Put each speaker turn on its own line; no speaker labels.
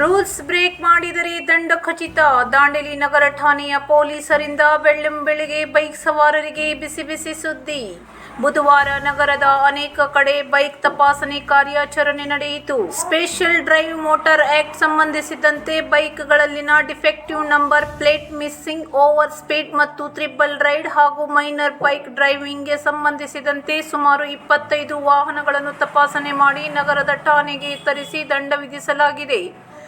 Rules break ಮಾಡಿದರೆ ದಂಡ ಖಚಿತ. ದಾಂಡೇಲಿ ನಗರ ಠಾಣೆಯ ಪೊಲೀಸರಿಂದ ಬೆಳ್ಳಂಬೆಳಗ್ಗೆ ಬೈಕ್ ಸವಾರರಿಗೆ ಬಿಸಿ ಬಿಸಿ ಸುದ್ದಿ. ಬುಧವಾರ ನಗರದ ಅನೇಕ ಕಡೆ ಬೈಕ್ ತಪಾಸಣೆ ಕಾರ್ಯಾಚರಣೆ ನಡೆಯಿತು. ಸ್ಪೆಷಲ್ ಡ್ರೈವ್ ಮೋಟಾರ್ ಆಕ್ಟ್ ಸಂಬಂಧಿಸಿದಂತೆ ಬೈಕ್ಗಳಲ್ಲಿನ defective number, plate missing, over speed ಮತ್ತು ತ್ರಿಬಲ್ ರೈಡ್ ಹಾಗೂ ಮೈನರ್ ಬೈಕ್ ಡ್ರೈವಿಂಗ್ಗೆ ಸಂಬಂಧಿಸಿದಂತೆ ಸುಮಾರು ಇಪ್ಪತ್ತೈದು ವಾಹನಗಳನ್ನು ತಪಾಸಣೆ ಮಾಡಿ ನಗರದ ಠಾಣೆಗೆ ತರಿಸಿ ದಂಡ ವಿಧಿಸಲಾಗಿದೆ.